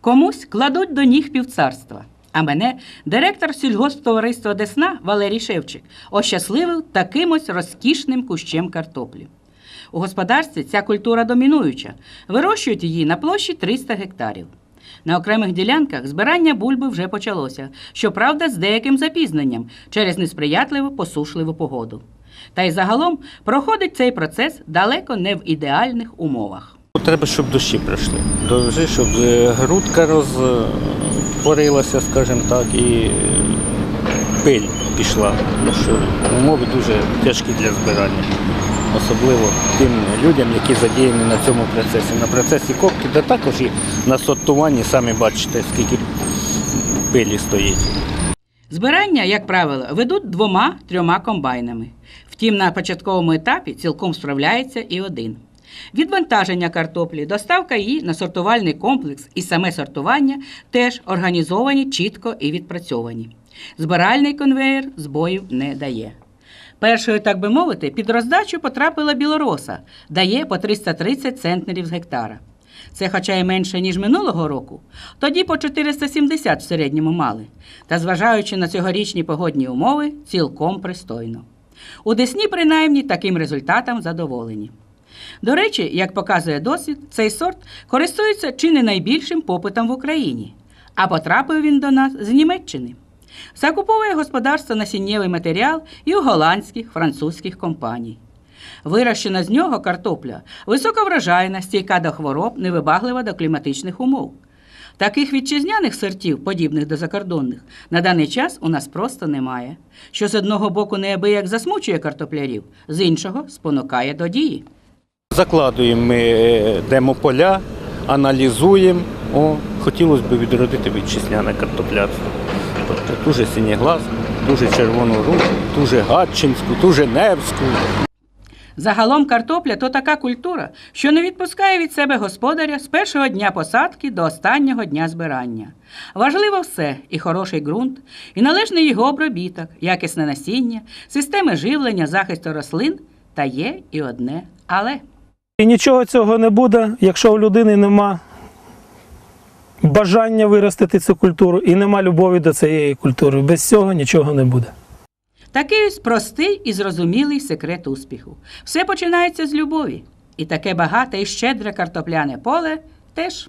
Комусь кладуть до ніг півцарства. А мене директор сільгосптовариства Десна Валерій Шевчик ощасливив таким ось розкішним кущем картоплі. У господарстві ця культура домінуюча. Вирощують її на площі 300 гектарів. На окремих ділянках збирання бульби вже почалося, щоправда, з деяким запізненням через несприятливу посушливу погоду. Та й загалом проходить цей процес далеко не в ідеальних умовах. Треба, щоб дощі прийшли. Дожди, щоб е, грудка розпорилася, скажімо так, і пиль пішла. Тому що умови дуже тяжкі для збирання. Особливо тим людям, які задіяні на цьому процесі. На процесі копки, де також і на сортуванні, самі бачите, скільки пилі стоїть. Збирання, як правило, ведуть двома-трьома комбайнами. Втім, на початковому етапі цілком справляється і один. Відвантаження картоплі, доставка її на сортувальний комплекс і саме сортування теж організовані чітко і відпрацьовані. Збиральний конвеєр збоїв не дає. Першою, так би мовити, під роздачу потрапила білороса, дає по 330 центнерів з гектара. Це хоча й менше, ніж минулого року, тоді по 470 в середньому мали. Та зважаючи на цьогорічні погодні умови, цілком пристойно. У Десні, принаймні, таким результатом задоволені. До речі, як показує досвід, цей сорт користується чи не найбільшим попитом в Україні, а потрапив він до нас з Німеччини. Закуповує господарство насіннєвий матеріал і у голландських, французьких компаній. Вирощена з нього картопля високоврожайна, стійка до хвороб, невибаглива до кліматичних умов. Таких вітчизняних сортів, подібних до закордонних, на даний час у нас просто немає, що з одного боку неабияк засмучує картоплярів, з іншого спонукає до дії. Закладуємо ми е, демополя, аналізуємо. О, хотілося б відродити вітчизняне картоплярство. Тобто дуже синєглазку, дуже червону руку, дуже гатчинську, дуже невську. Загалом картопля то така культура, що не відпускає від себе господаря з першого дня посадки до останнього дня збирання. Важливо все і хороший ґрунт, і належний його обробіток, якісне насіння, системи живлення, захисту рослин, та є і одне але. І нічого цього не буде, якщо у людини нема бажання виростити цю культуру і нема любові до цієї культури. Без цього нічого не буде. Такий ось простий і зрозумілий секрет успіху. Все починається з любові. І таке багате і щедре картопляне поле теж.